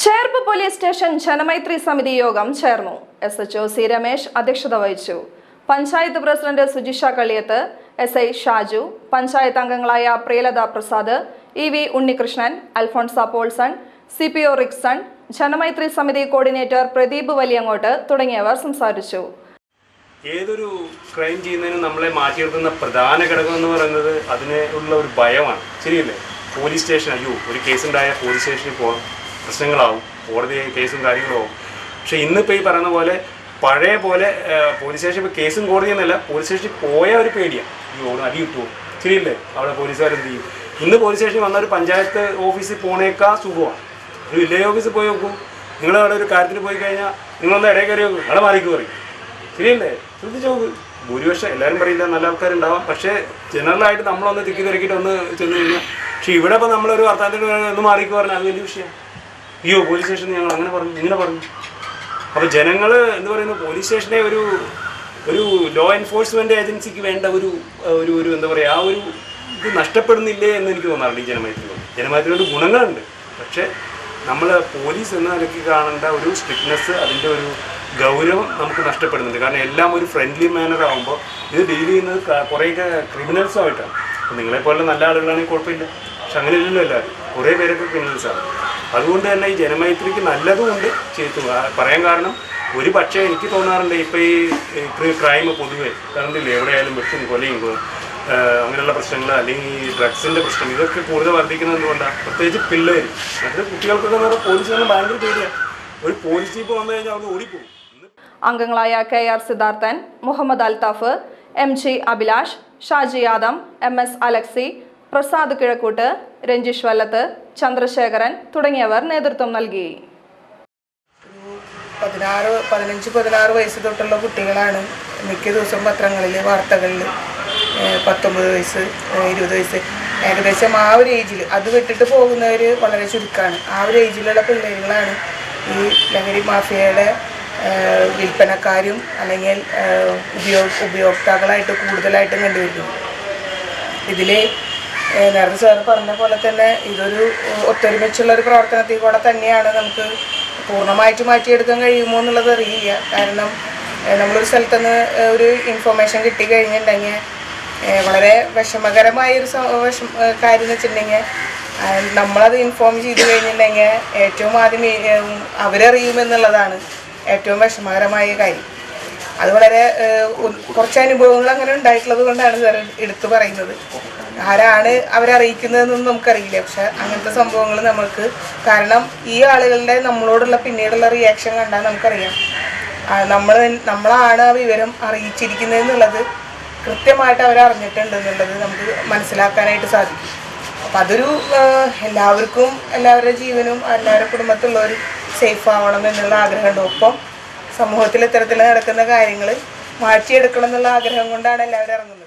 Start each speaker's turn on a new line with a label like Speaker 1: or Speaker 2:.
Speaker 1: Cherpu police station Janamaithri സമിതി യോഗം ചേർന്നു. S H O C Ramesh അധ്യക്ഷത വഹിച്ചു. Panchayat president Sujisha Kaliyath S I Shaju panchayat അംഗങ്ങളായ Priyalatha Prasad E V Unnikrishnan Alphonsa Polson C P O Rixon Janamaithri സമിതി coordinator Pradeep Valiyangott തുടങ്ങിയവർ സംസാരിച്ചു.
Speaker 2: ഏതൊരു ക്രൈം ചെയ്യുന്നതിനും നമ്മളെ മാറ്റി നിർത്തുന്ന പ്രധാന ഘടകം എന്ന് പറയുന്നത് അതിനുള്ള ഒരു ഭയമാണ്. ശരിയല്ലേ? പോലീസ് സ്റ്റേഷൻ അയ്യോ ഒരു കേസുണ്ടായ പോലീസ് സ്റ്റേഷനിൽ പോകാം പ്രശ്നങ്ങളാവും കോടതി കേസും കാര്യങ്ങളും പക്ഷേ ഇന്നിപ്പോൾ ഈ പറയുന്ന പോലെ പഴയ പോലെ പോലീസ് സ്റ്റേഷൻ ഇപ്പോൾ കേസും കോടതിയെന്നല്ല പോലീസ് സ്റ്റേഷനിൽ പോയ ഒരു പേടിയാണ് ഈ ഓടും അടി കിട്ടുമോ ശരിയല്ലേ അവിടെ പോലീസുകാർ എന്ത് ചെയ്യും? ഇന്ന് പോലീസ് സ്റ്റേഷനിൽ വന്ന ഒരു പഞ്ചായത്ത് ഓഫീസിൽ പോണേക്കാ സുഖമാണ് ഒരു വില്ലേജ് ഓഫീസിൽ പോയി നോക്കൂ. നിങ്ങൾ അവിടെ ഒരു കാര്യത്തിന് പോയി കഴിഞ്ഞാൽ നിങ്ങളൊന്ന് ഇടയിൽ കയറി നോക്കും. അവിടെ മാറിക്ക് പറയും. ശരിയല്ലേ ശ്രദ്ധിച്ചു നോക്ക്. ഭൂരിപക്ഷം എല്ലാവരും പറയില്ല നല്ല ആൾക്കാരുണ്ടാവാം. പക്ഷേ ജനറലായിട്ട് നമ്മളൊന്ന് തിക്കി തിരക്കിയിട്ട് ഒന്ന് ചെന്ന് കഴിഞ്ഞാൽ പക്ഷേ ഇവിടെ ഇപ്പോൾ നമ്മളൊരു വർത്തമാനത്തിന് ഒന്ന് മാറിക്ക് പറഞ്ഞാൽ അത് വലിയ വിഷയമാണ് അയ്യോ പോലീസ് സ്റ്റേഷനിൽ ഞങ്ങൾ അങ്ങനെ പറഞ്ഞു ഇങ്ങനെ പറഞ്ഞു. അപ്പോൾ ജനങ്ങൾ എന്ന് പറയുന്നത് പോലീസ് സ്റ്റേഷനെ ഒരു ഒരു ലോ എൻഫോഴ്സ്മെന്റ് ഏജൻസിക്ക് വേണ്ട ഒരു ഒരു ഒരു എന്താ പറയുക ആ ഒരു ഇത് നഷ്ടപ്പെടുന്നില്ലേ എന്ന് എനിക്ക് തോന്നാറുണ്ട് ഈ ജനമയത്തിനോട് ജനമയത്തിനോട് ഗുണങ്ങളുണ്ട്. പക്ഷേ നമ്മൾ പോലീസ് എന്ന നിലയ്ക്ക് കാണേണ്ട ഒരു സ്ട്രിക്ട്നെസ് അതിന്റെ ഒരു ഗൗരവം നമുക്ക് നഷ്ടപ്പെടുന്നുണ്ട്. കാരണം എല്ലാം ഒരു ഫ്രണ്ട്ലി മാനർ ആകുമ്പോൾ ഇത് ഡീൽ ചെയ്യുന്നത് കുറേയൊക്കെ ക്രിമിനൽസുമായിട്ടാണ് നിങ്ങളെപ്പോലെ നല്ല ആളുകളാണെങ്കിൽ കുഴപ്പമില്ല. പക്ഷെ അങ്ങനെ ഇല്ലല്ലോ എല്ലാവരും കുറേ പേരൊക്കെ ക്രിമിനൽസാണ് അതുകൊണ്ട് തന്നെ ഈ ജനമൈത്രിക്ക് നല്ലതുമുണ്ട്. ചെയ്തു പറയാൻ കാരണം ഒരു പക്ഷേ എനിക്ക് തോന്നാറുണ്ട് ഇപ്പോൾ ഈ ക്രൈം പൊതുവെ കറണ്ടില്ലേ എവിടെയായാലും വെട്ടും കൊലയും അങ്ങനെയുള്ള പ്രശ്നങ്ങൾ അല്ലെങ്കിൽ ഈ ഡ്രഗ്സിന്റെ പ്രശ്നം ഇതൊക്കെ കൂടുതൽ വർദ്ധിക്കുന്നത് എന്തുകൊണ്ടാണ് പ്രത്യേകിച്ച് പിള്ളേർ മറ്റേ കുട്ടികൾക്കൊക്കെ എന്ന് പറഞ്ഞാൽ തന്നെ ഭയങ്കര പേടിയാണ് ഒരു പോലീസ് ജീപ്പ് വന്നു കഴിഞ്ഞാൽ അവിടെ ഓടിപ്പോകും
Speaker 1: അംഗങ്ങളായ K R Siddharthan Muhammad Althaf M G Abhilash Shaji Yadam M S Alexi Prasad Kizhakkoot Ranjish Vallath Chandrasekharan തുടങ്ങിയവർ നേതൃത്വം നൽകി.
Speaker 3: പതിനാറ് പതിനഞ്ച് പതിനാറ് വയസ്സ് തൊട്ടുള്ള കുട്ടികളാണ് മിക്ക ദിവസവും പത്രങ്ങളിൽ വാർത്തകളിൽ പത്തൊമ്പത് വയസ്സ് ഇരുപത് വയസ്സ് ഏകദേശം ആ ഒരു ഏജിൽ അത് വിട്ടിട്ട് പോകുന്നവർ വളരെ ചുരുക്കമാണ് ആ ഒരു ഏജിലുള്ള പിള്ളേരുകളാണ് ഈ ലഹരി മാഫിയയുടെ വിൽപ്പനക്കാരും അല്ലെങ്കിൽ ഉപയോ ഉപയോക്താക്കളായിട്ട് കൂടുതലായിട്ടും കണ്ടുവരുന്നത്. ഇതിൽ നേരത്തെ സാർ പറഞ്ഞ പോലെ തന്നെ ഇതൊരു ഒത്തൊരുമിച്ചുള്ള ഒരു പ്രവർത്തനത്തിൽ കൂടെ തന്നെയാണ് നമുക്ക് പൂർണമായിട്ട് മാറ്റിയെടുക്കാൻ കഴിയുമോ എന്നുള്ളത് അറിയില്ല. കാരണം നമ്മളൊരു സ്ഥലത്തുനിന്ന് നിന്ന് ഒരു ഇൻഫർമേഷൻ കിട്ടി കഴിഞ്ഞിട്ടുണ്ടെങ്കിൽ വളരെ വിഷമകരമായ ഒരു വിഷമ കാര്യം എന്ന് വെച്ചിട്ടുണ്ടെങ്കിൽ നമ്മളത് ഇൻഫോം ചെയ്ത് കഴിഞ്ഞിട്ടുണ്ടെങ്കിൽ ഏറ്റവും ആദ്യം അവരറിയുമെന്നുള്ളതാണ് ഏറ്റവും വിഷമകരമായ കാര്യം. അത് വളരെ കുറച്ച് അനുഭവങ്ങൾ അങ്ങനെ ഉണ്ടായിട്ടുള്ളത് കൊണ്ടാണ് സാർ എടുത്തു പറയുന്നത്. ആരാണ് അവരെ അറിയിക്കുന്നതെന്നൊന്നും നമുക്കറിയില്ല. പക്ഷെ അങ്ങനത്തെ സംഭവങ്ങൾ നമ്മൾക്ക് കാരണം ഈ ആളുകളുടെ നമ്മളോടുള്ള പിന്നീടുള്ള റിയാക്ഷൻ കണ്ടാൽ നമുക്കറിയാം. നമ്മൾ നമ്മളാണ് ആ വിവരം അറിയിച്ചിരിക്കുന്നതെന്നുള്ളത് കൃത്യമായിട്ട് അവർ അറിഞ്ഞിട്ടുണ്ട് എന്നുള്ളത് നമുക്ക് മനസ്സിലാക്കാനായിട്ട് സാധിക്കും. അപ്പം അതൊരു എല്ലാവർക്കും എല്ലാവരുടെ ജീവനും എല്ലാവരുടെ കുടുംബത്തിലുള്ളവരും സേഫ് ആവണം എന്നുള്ള ആഗ്രഹമുണ്ട്. ഒപ്പം സമൂഹത്തിൽ ഇത്തരത്തിൽ നടക്കുന്ന കാര്യങ്ങൾ മാറ്റിയെടുക്കണം എന്നുള്ള ആഗ്രഹം കൊണ്ടാണ് എല്ലാവരും ഇറങ്ങുന്നത്.